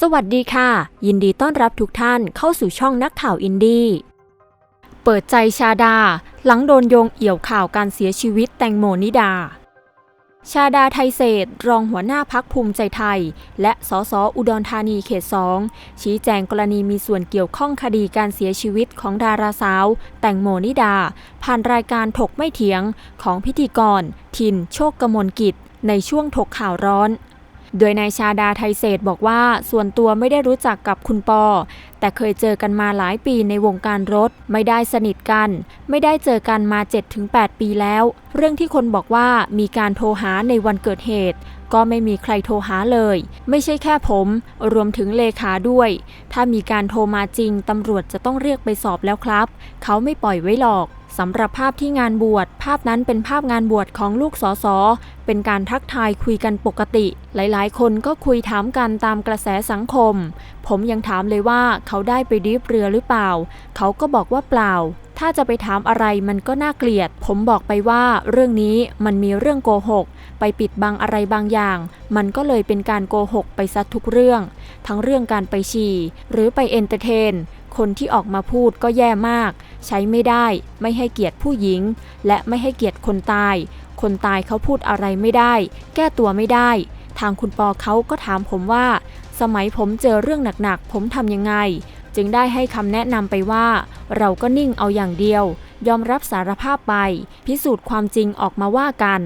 สวัสดีค่ะ ยินดีต้อนรับทุกท่านเข้าสู่ช่องนักข่าวอินดี้ เปิดใจชาดา หลังโดนโยงเอี่ยวข่าวการเสียชีวิตแตงโมนิดา ชาดาไทยเศรษฐรองหัวหน้าพักภูมิใจไทย และสสอุดรธานีเขตสองชี้แจงกรณีมีส่วนเกี่ยวข้องคดีการเสียชีวิตของดาราสาว แตงโมนิดา ผ่านรายการถกไม่เถียงของพิธีกร ทินโชคกมลกิจ ในช่วงถกข่าวร้อน โดยนายชาดาไทยเศรษฐ์บอกว่าส่วนตัวไม่ได้รู้จักกับคุณปอ แต่เคยเจอกันมาหลายปีในวงการรถ ไม่ได้สนิทกัน ไม่ได้เจอกันมา 7-8 ปีแล้ว เรื่องที่คนบอกว่ามีการโทรหาในวันเกิดเหตุ ก็ไม่มีใครโทรหาเลย ไม่ใช่แค่ผม รวมถึงเลขาด้วย ถ้ามีการโทรมาจริงตำรวจจะต้องเรียกไปสอบแล้วครับ เขาไม่ปล่อยไว้หรอก สำหรับภาพที่งานบวช ภาพนั้นเป็นภาพงานบวชของลูกสอสอเป็นการทักทายคุยกันปกติ หลายๆ คนก็คุยถามกันตามกระแสสังคม ผมยังถามเลยว่าเขาได้ไปดิฟเรือหรือเปล่า เขาก็บอกว่าเปล่า ถ้าจะไปถามอะไรมันก็น่าเกลียด ผมบอกไปว่าเรื่องนี้มันมีเรื่องโกหก ไปปิดบังอะไรบางอย่าง มันก็เลยเป็นการโกหกไปซะทุกเรื่อง ทั้งเรื่องการไปฉี่หรือไปเอนเตอร์เทน คนที่ออกมาพูดก็แย่มาก ใช้ไม่ได้ ไม่ให้เกียรติผู้หญิง และไม่ให้เกียรติคนตาย คนตายเขาพูดอะไรไม่ได้ แก้ตัวไม่ได้ ทางคุณปอเขาก็ถามผมว่า สมัยผมเจอเรื่องหนักๆ ผมทำยังไง จึงได้ให้คำแนะนำไปว่า เราก็นิ่งเอาอย่างเดียว ยอมรับสารภาพไป พิสูจน์ความจริงออกมาว่ากัน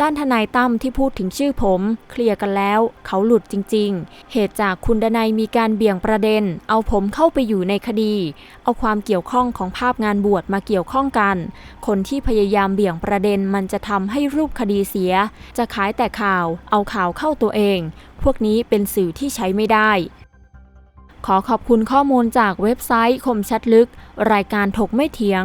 ด้านทนายตั้มที่พูดถึงชื่อผม เคลียร์กันแล้ว เขาหลุดจริง ๆ เหตุจากคุณดนัยมีการเบี่ยงประเด็น เอาผมเข้าไปอยู่ในคดี เอาความเกี่ยวข้องของภาพงานบวชมาเกี่ยวข้องกัน คนที่พยายามเบี่ยงประเด็นมันจะทำให้รูปคดีเสีย จะขายแต่ข่าว เอาข่าวเข้าตัวเอง พวกนี้เป็นสื่อที่ใช้ไม่ได้ขอขอบคุณข้อมูลจากเว็บไซต์คมชัดลึก รายการถกไม่เถียง